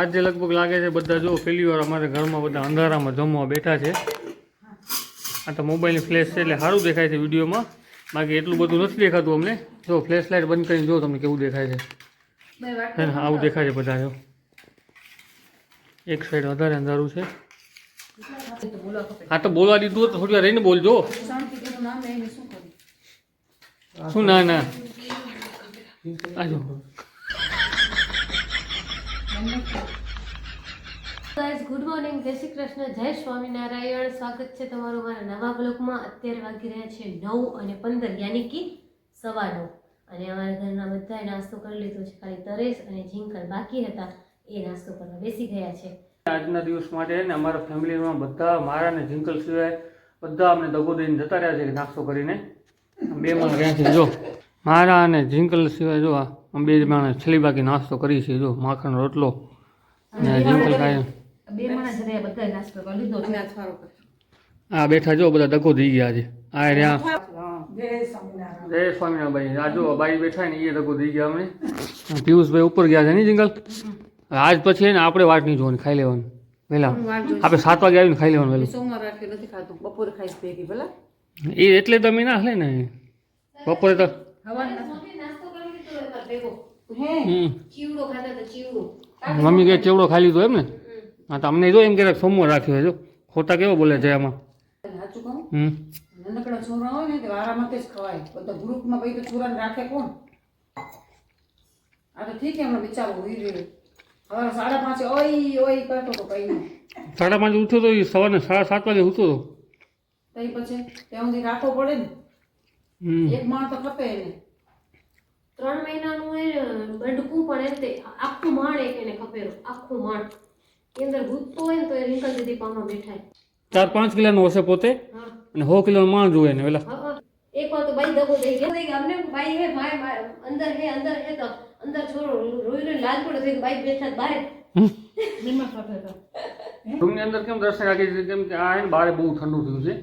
આજે લગભગ લાગે છે બધા જો પહેલી વાર અમારે ઘરમાં બધા અંધારામાં જમવા બેઠા છે. આ તો મોબાઈલની ફ્લેશ છે એટલે સારું દેખાય છે વિડીયોમાં. બાકી એટલું બધું નથી દેખાતું અમને. જો ફ્લેશ લાઇટ બંધ કરીને જો તમને કેવું દેખાય છે. આવું દેખાય છે બધા જો. એક સાઈડ વધારે અંધારું છે. હા તો બોલવા દીધું તો થોડી વાર રહીને બોલજો શું ના ના? આજો ગાઈઝ ગુડ મોર્નિંગ જય શ્રી કૃષ્ણ. જય સ્વામિનારાયણ. સ્વાગત છે તમારું મારા નવા બ્લોકમાં અત્યારે વાગી રહ્યા છે નવ અને પંદર યાની કે સવા નવ. અને અમારા ઘરના બધાએ નાસ્તો કરી લીધો છે. ખાલી તરેશ અને ઝીંકર બાકી હતા. એ નાસ્તો કરવા બેસી ગયા છે. આજના દિવસ માટે ને અમારા ફેમિલીમાં બધા મારા ને જિંકલ સિવાય બધા અમને દગો દઈને જતા રહ્યા છે નાસ્તો કરીને. બે માણસ. રહ્યા છે જો મારા અને જિંકલ સિવાય જો આ બે માણસ છેલ્લી બાકી નાસ્તો કરી છે જો માખણ રોટલો ને ખાય આ બેઠા જો બધા ડકો થઈ ગયા છે આ રહ્યા. જય સ્વામિનારાયણ. જય સ્વામિનારાયણ ભાઈ. આ જો બાઈ બેઠા ને એ ડકો થઈ ગયા અમને પિયુષભાઈ ઉપર ગયા છે નહીં જંગલ? આજ પછી હે ને આપણે વાટ નહીં જોવાની ખાઈ લેવાનું. વહેલા આપણે સાત વાગે આવીને ખાઈ લેવાનું વહેલું સોમવાર રાત્રે નથી ખાતું બપોરે ખાઈશ ભેગી ભલા? એ એટલે તમે ના લે ને. બપોરે તો નાસ્તો કરી લીધો એમાં ભેગો. હે? ચીવડો ખાતા તો ચીવડો. મમ્મી કે ચેવડો ખાઈ લીધો એમ ને? હા તો અમને જો એમ કે સોમવાર રાખ્યો છે જો. ખોટા કેવો બોલે છે આમાં? સાચું કહું? હમ. નાનકડા છોકરા હોય ને તે જ ખવાય. બધા ગ્રુપમાં ભાઈ તો છોરાને રાખે કોણ? આ તો ઠીક એમનો બિચારો હોઈ રહ્યો. હવે સાડા પાંચે ઓય ઓય કરતો તો કઈ સાડા પાંચ ઉઠ્યો તો એ સવારે સાડા સાત વાગે ઉઠતો તો. તઈ પછી ત્યાં સુધી રાખવો પડે ને. એક માણ તો ખપે એને. ત્રણ મહિનાનું એ બડકું પણ એમ તે આખું માણ એક એને ખપેલું આખું માણ એ અંદર ભૂતતો હોય ને તો એ રિંકલ દીદી પામાં બેઠાય. ચાર પાંચ કિલોનો હશે પોતે? અને સો કિલોનો માણ જોવે ને પેલા હા, હા. એક વાર તો બાઈ દગો થઈ ગયો. અમને બાઈ હે માય માય અંદર હે અંદર હે તો અંદર છોરો રોઈ રોઈ લાલ પડે થઈ બાઈ બેઠા બહાર રૂમની તો રૂમની અંદર કેમ દર્શન રાખી છે? કેમ કે આ હે ને બહાર બહુ ઠંડુ થયું છે.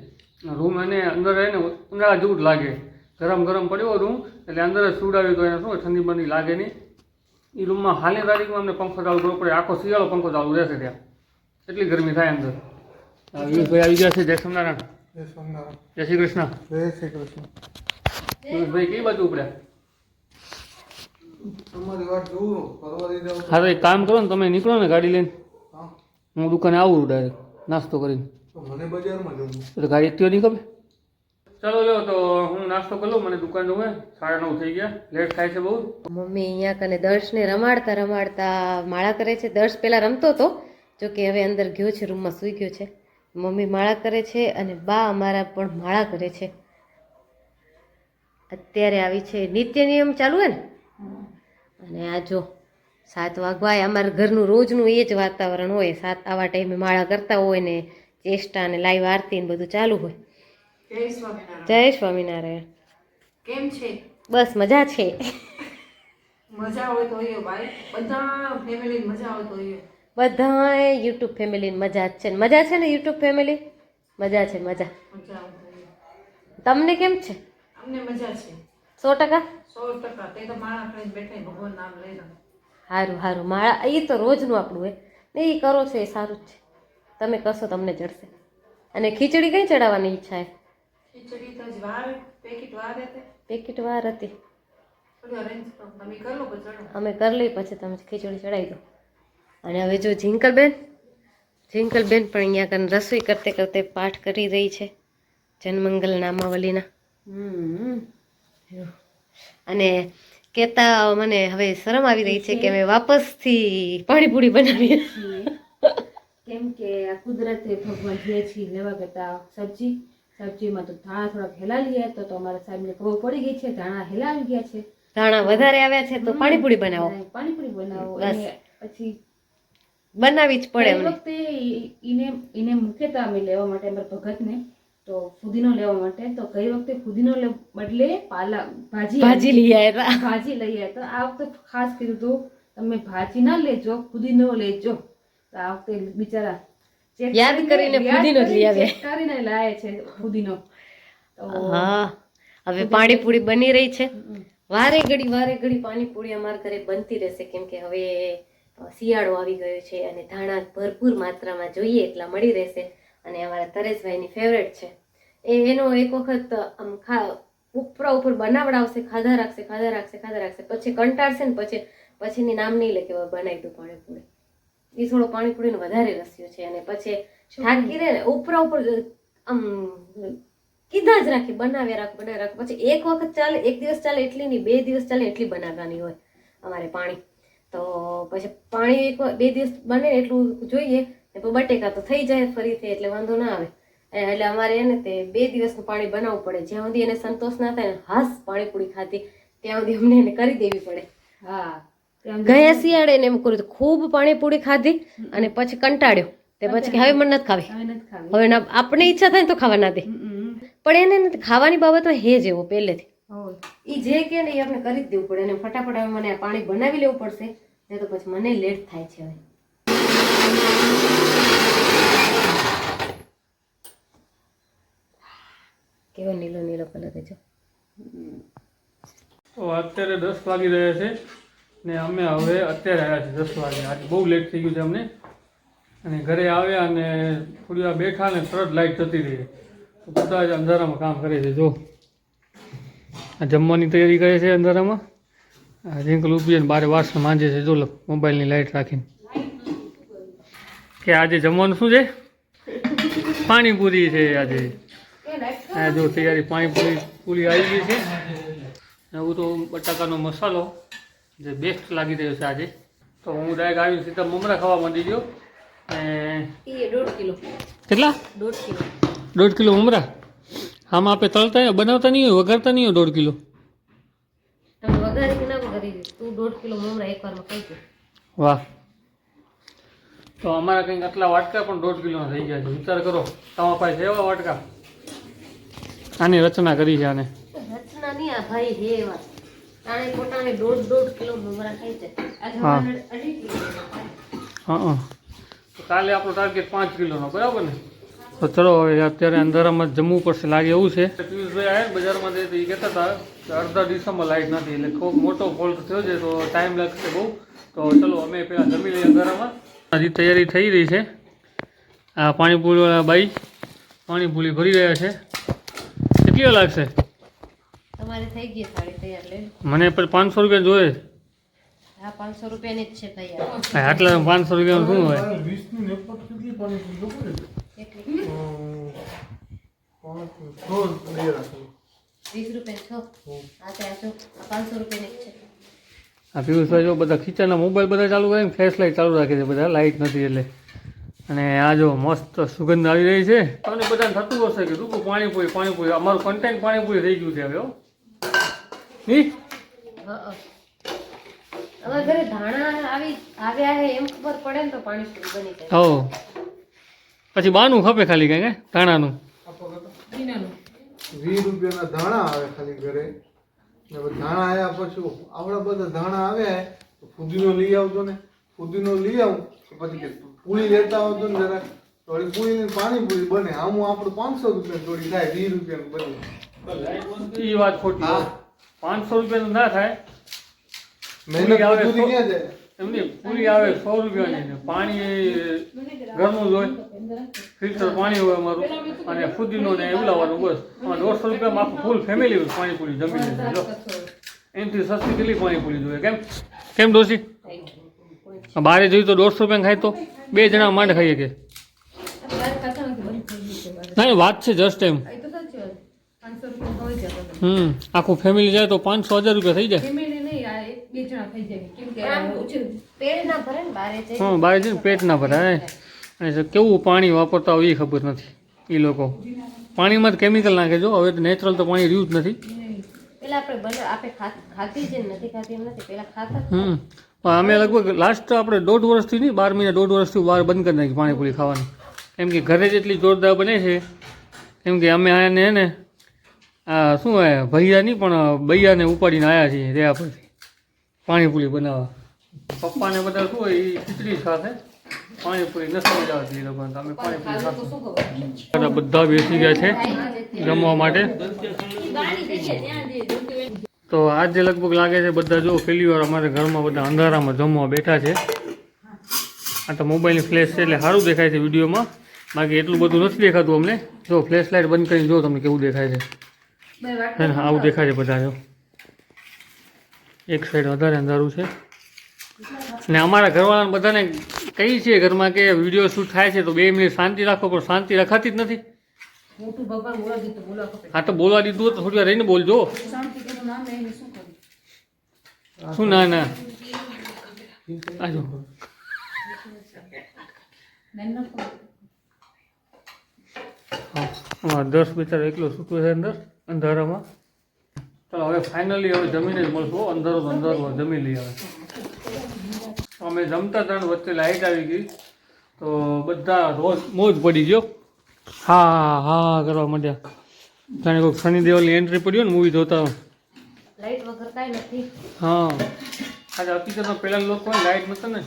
રૂમ એને અંદર હે ને ઉનાળા જેવું જ લાગે. ગરમ ગરમ પડ્યો રૂમ એટલે અંદર જ સુડાવી તો એને શું ઠંડી બંડી લાગે નહીં. એ રૂમમાં હાલની તારીખમાં અમને પંખો ચાલુ કરવો પડે. આખો શિયાળો પંખો ચાલુ રહેશે ત્યાં. એટલી ગરમી થાય અંદર. આ આવી ગયા છે. જય સ્વામિનારાયણ. જય શ્રી કૃષ્ણ. જય શ્રી કૃષ્ણ. વીરભાઈ કઈ બાજુ ઉપડ્યા? હા તો એક કામ કરો ને તમે નીકળો ને ગાડી લઈને. હું. દુકાને આવું ડાયરેક્ટ નાસ્તો કરીને. મને બજારમાં જવું. એટલે ગાડી એકટીવા નહીં ખબર? ચાલો લો તો હું નાસ્તો કરી મને દુકાન જવું સાડા નવ થઈ ગયા. લેટ થાય છે બહુ. મમ્મી અહીંયા કને દર્શને રમાડતા રમાડતા માળા કરે છે. દર્શ પહેલાં રમતો હતો. જો કે હવે અંદર ગયો છે, રૂમમાં સૂઈ ગયો છે. મમ્મી માળા કરે છે અને બા અમારા પણ માળા કરે છે. અત્યારે આવી છે નિત્ય નિયમ ચાલુ હે ને? અને આ જો સાત વાગવાય અમારા ઘરનું રોજનું એ જ વાતાવરણ હોય. સાત આવા ટાઈમે માળા કરતા હોય ને ચેષ્ટા ને લાઈવ આરતી ને બધું ચાલુ હોય. જય સ્વામિનારાયણ. કેમ છે? બસ મજા છે. મજા હોય તો એ ભાઈ. બધા ફેમિલી મજા હોય તો એ બધાએ યુટ્યુબ ફેમિલી મજા જ છે. મજા છે ને યુટ્યુબ ફેમિલી મજા છે મજા. તમને કેમ છે? અમને મજા છે. સો ટકા? સો ટકા. તે તો માણસ ખાઈને બેઠા ભગવાન નામ લઈને. સારું સારું માળા એ તો રોજનું આપણું હે. ને એ કરો છો એ સારું જ છે. તમે કરશો તમને ચડશે અને ખીચડી કઈ ચડાવવાની ઈચ્છા છે ખીચડી તો જ વાર પેકેટ વાર હતી પેકેટ વાર અમે કરી લઈ પછી તમે ખીચડી ચડાવી દો અને હવે જો ઝિંકલબેન ઝિંકલબેન પણ અહીંયા કન રસોઈ કરતે કરતે પાઠ કરી રહી છે જનમંગલ નામાવલીના હમ અને કહેતા મને હવે શરમ આવી રહી છે કે મેં વાપસથી પાણીપુરી બનાવી કેમ કે આ કુદરતે ભગવાન જે છે લેવા કરતા સબ્જી સબ્જીમાં તો ધાણા થોડાક હેલાવી ગયા તો અમારા સાહેબને ખબર પડી ગઈ છે ધાણા હેલાવી ગયા છે. ધાણા વધારે આવ્યા છે તો પાણીપુરી બનાવો. પાણીપુરી બનાવો. પછી બનાવી જ પડે વખતે ઈને ઈને મૂકે અમે લેવા માટે અમારા ભગતને. તો ફુદીનો લેવા માટે. તો કઈ વખતે ફુદીનો બદલે પાલા ભાજી ભાજી લઈ આવ્યા ભાજી લઈ આવ્યા તો આ વખતે ખાસ કીધું હતું તમે ભાજી ના લેજો ફુદીનો લેજો. તો આ વખતે બિચારા યાદ કરીને ફુદીનો જ લઈ આવ્યા. કરીને લાવે છે ફુદીનો હા હવે પાણીપુરી બની રહી છે. વારે ઘડી વારે ઘડી પાણીપુરી અમારા ઘરે બનતી રહેશે. કેમ કે હવે શિયાળો આવી ગયો છે અને ધાણા ભરપૂર માત્રામાં જોઈએ એટલા મળી રહેશે. અને અમારા તરેશભાઈની ફેવરેટ છે. એ એનો એક વખત આમ ખા ઉપરા ઉપર બનાવડાવશે ખાધા રાખશે ખાધા રાખશે ખાધા રાખશે. પછી કંટાળશે ને પછી પછીની નામ નહીં લે કે બનાવી દઉં પાણીપુરી. એ થોડો પાણીપુરીનો વધારે રસ્યો છે અને પછી થાકી રહે ને ઉપરા ઉપર, આમ, કીધા જ રાખી, બનાવ્યા રાખ બનાવ્યા રાખ. પછી એક વખત ચાલે, એક દિવસ ચાલે એટલી નહીં, બે દિવસ ચાલે એટલી બનાવવાની હોય અમારે પાણી. તો પછી પાણી એક બે દિવસ બને એટલું જોઈએ બટેકા તો થઈ જાય ફરીથી, એટલે વાંધો ના આવે. એટલે અમારે એને તે બે દિવસનું પાણી બનાવવું પડે. જ્યાં સુધી એને સંતોષ ના થાય હાસ પાણીપુરી ખાતી ત્યાં સુધી અમને એને કરી દેવી પડે. હા. ગયા શિયાળે એને એમ કર્યું ખૂબ પાણીપુરી ખાધી અને પછી કંટાળ્યો. તે પછી કે હવે મને નથી ખાવી. હવે આપણે ઈચ્છા થાય તો ખાવા ના દે. પણ એને ખાવાની બાબતમાં હે જેવો પહેલેથી. એ જે કે ને એ આપણે કરી જ દેવું પડે. અને ફટાફટ હવે મને પાણી બનાવી લેવું પડશે. નહીં તો પછી મને લેટ થાય છે હવે. કેવો નીલો નીલો કલર છે અત્યારે દસ વાગી રહ્યા છે. ને અમે હવે અત્યારે આવ્યા છીએ દસ વાગે. આજે બહુ લેટ થઈ ગયું છે અમને. અને ઘરે આવ્યા અને થોડી વાર બેઠા ને તરત લાઈટ જતી રહી. બધા જ અંધારામાં કામ કરે છે. જો, આ જમવાની તૈયારી કરે છે અંધારામાં. રિંકલ ઉપી અને બારે વાસણ માંજે છે. જો મોબાઈલની લાઈટ રાખીને. કે આજે જમવાનું શું છે? પાણીપુરી છે આજે. આ જો, તૈયારી પાણીપુરી પૂરી આવી ગઈ છે. એવું તો બટાકાનો મસાલો. જે બેસ્ટ લાગી રહ્યો છે આજે. તો હું ડાયરેક્ટ આવીને સીધા મમરા ખાવા માંડી ગયો. દોઢ કિલો. કેટલા? દોઢ કિલો. દોઢ કિલો મમરા? આમાં આપણે તળતા બનાવતા નહીં હોય વઘારતા નહીં હોય દોઢ કિલો? વાહ. તો અમારા કંઈક આટલા વાટકા પણ દોઢ કિલોના થઈ ગયા છે. વિચાર કરો તમારા પાસે એવા વાટકા? આની રચના કરી છે આને. રચના નહીં આ ભાઈ હે એવા. તાણે પોતાને દોઢ દોઢ કિલો મમરા ખાઈ છે. હા. જવાને અઢી કિલો હા હા. તો કાલે આપણો ટાર્ગેટ પાંચ કિલોનો બરાબર ને? તો ચલો હવે અત્યારે અંધારામાં જમવું પડશે. લાગે એવું છે? પિયુષભાઈ આવ્યા બજારમાં જઈએ તો એ કહેતા હતા કે અડધા ડિસેમ્બર લાઇટ નથી એટલે ખૂબ મોટો ફોલ્ટ થયો છે તો ટાઈમ લાગશે બહુ. તો ચલો અમે પહેલાં જમી લઈએ અંધારામાં હજી તૈયારી થઈ રહી છે. આ પાણીપુરીવાળા બાઈ પાણીપુરી ભરી રહ્યા છે. કેટલી લાગશે? તમારે થઈ ગઈ સાડી તૈયાર લઈ મને પણ પાંચસો રૂપિયા જોઈએ. હા પાંચસો રૂપિયાની જ છે તૈયાર. આટલા પાંચસો રૂપિયાનું શું હોય. વીસ રૂપિયા છો? આ તે આ જો પાંચસો રૂપિયાની છે. આ પિયુષભાઈ જો બધા ખીચાના મોબાઈલ બધા ચાલુ કરે ફ્લેશ લાઇટ ચાલુ રાખે છે બધા લાઇટ નથી એટલે. અને આ જો મસ્ત સુગંધ આવી રહી છે. તમને બધાને થતું હશે કે રૂપું પાણીપુરી પાણીપુરી. અમારું કન્ટેન્ટ પાણીપુરી થઈ ગયું છે હવે હો? હવે ઘરે ધાણા આવી આવ્યા હે એમ ખબર પડે ને તો પાણીપુરી બની જાય. હો પછી બાનું ખપે ખાલી કંઈ કે ધાણાનું? વીસ રૂપિયાના ધાણા આવે ખાલી ઘરે. ધાણા આવ્યા પછી આવડા બધા ધાણા આવ્યા તો ફુદીનો લઈ આવજો ને. ફુદીનો લઈ આવું તો પછી કે પૂરી લેતા આવજો ને જરા તો વળી પાણી પૂરી બને. આમ આપણું પાંચસો રૂપિયા થોડી થાય વીસ રૂપિયાનું બને. એ વાત ખોટી. પાંચસો રૂપિયાનું ના થાય. મહેનત મજૂરી ક્યાં જાય? એમની પૂરી આવે સો રૂપિયાની પાણી ઘરનું જ હોય. ફિલ્ટર પાણી હોય અમારું અને ફુદીનો ને એવું લાવવાનું બસ દોઢસો રૂપિયામાં આખું ફૂલ ફેમિલી પાણીપુરી જમી લે એનાથી સસ્તી કેટલી પાણીપુરી જોઈએ? કેમ? કેમ ડોસી બારે જોયું તો દોઢસો રૂપિયા ખાય તો બે જણા માંડ ખાઈએ કે. ના વાત છે જસ્ટ એમ એ તો સાચી વાત પાંચસો રૂપિયા હોય છે તો હમ આખું ફેમિલી જાય તો પાંચસો હજાર રૂપિયા થઈ જાય. ફેમિલી નહીં આ એક બે જણા થઈ જાય. કેમ કે આમ ઓછું પેટ ના ભરે ને બારે જઈ હા બારે જઈને પેટ ના ભરાય અને કેવું પાણી વાપરતા હોય એ ખબર નથી એ લોકો. પાણીમાં જ કેમિકલ નાખે જો હવે તો નેચરલ તો પાણી રહ્યું જ નથી. પેલા આપણે બને આપણે ખા- ખાધી છે ને નથી ખાધી એમ નથી. પેલા ખાતા જ. હમ. અમે લગભગ લાસ્ટ આપણે દોઢ વર્ષથી નહીં બાર મહિના દોઢ વર્ષથી બહાર બંધ કરી નાખી પાણીપુરી ખાવાની. કેમ કે ઘરે જેટલી જોરદાર બને છે કેમ કે અમે આને ને આ શું હોય ભૈયા નહીં પણ બૈયાને ઉપાડીને આવ્યા છીએ રહ્યા પછી. પાણીપુરી બનાવવા. પપ્પાને બધા શું હોય એ ખીચડી સાથે પાણીપુરી નથી મજા આવતી લોકોને તો પાણીપુરી બધા બધા બેસી ગયા છે જમવા માટે. તો આજે લગભગ લાગે છે બધા જો પહેલી વાર અમારે ઘરમાં બધા અંધારામાં જમવા બેઠા છે. આ તો મોબાઈલની ફ્લેશ છે એટલે સારું દેખાય છે વિડીયોમાં. બાકી એટલું બધું નથી દેખાતું અમને. જો ફ્લેશ લાઇટ બંધ કરીને જો તમને કેવું દેખાય છે. હે ને આવું દેખાય છે બધા જો. એક સાઈડ વધારે અંધારું છે. ને અમારા ઘરવાળાને બધાને કહીએ છીએ ઘરમાં કે વીડિયો શૂટ થાય છે તો બે મિનિટ શાંતિ રાખો પણ શાંતિ રખાતી જ નથી. આ તો બોલવા દીધું તો થોડી વાર રહીને બોલજો. શું ના ના? આ જો મેં ન કહું. હા દસ બિચારો એકલો સૂતો છે અંદર. અંધારામાં? ચાલો હવે ફાઇનલી હવે જમીને જ મળશું અંધારો તો અંધારો જમી લઈએ હવે. અમે જમતા ત્રણ વચ્ચે લાઈટ આવી ગઈ. તો બધા રોજ મોજ પડી ગયો. હા હા કરવા માંડ્યા. જાણે કોઈ સની દેવલની એન્ટ્રી પડ્યો ને મૂવી જોતા લાઈટ વગર કાંઈ નથી. હા. આજે હકીકતમાં પહેલાં લોકો લાઈટ નહોતા ને.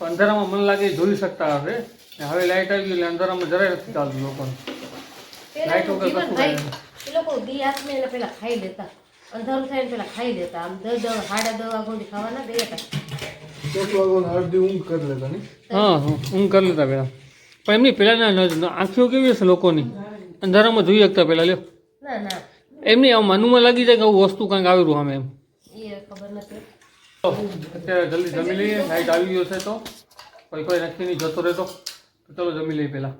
અંધારામાં મન લાગે જોઈ શકતા હશે. હવે લાઈટ આવી ગઈ એટલે અંધારામાં જરાય નથી ચાલતું લોકોને. એ લોકો દી હાથમે એટલે પેલા ખાઈ લેતા. અંધારું થાય પેલા ખાઈ લેતા. આમ દસ દસ સાડા દસ વાગોડી ખાવાના બે હતા. અડધી ઊંઘ કરી લેતા નહીં? હા હા ઊંઘ કરી લેતા પહેલાં પણ એમની પહેલાંના આંખીઓ કેવી હશે લોકોની? અંધારામાં જોઈ શકતા પહેલાં લ્યો. ના ના. એમની આમ મનમાં લાગી જાય કે આવું વસ્તુ કાંઈક આવેલું અમે એમ. ખબર નથી. અત્યારે જલ્દી જમી લઈએ. લાઈટ આવી ગયો છે તો. કોઈ કોઈ નક્કી નહીં જતો રહેતો. તો ચલો જમી લઈએ પહેલાં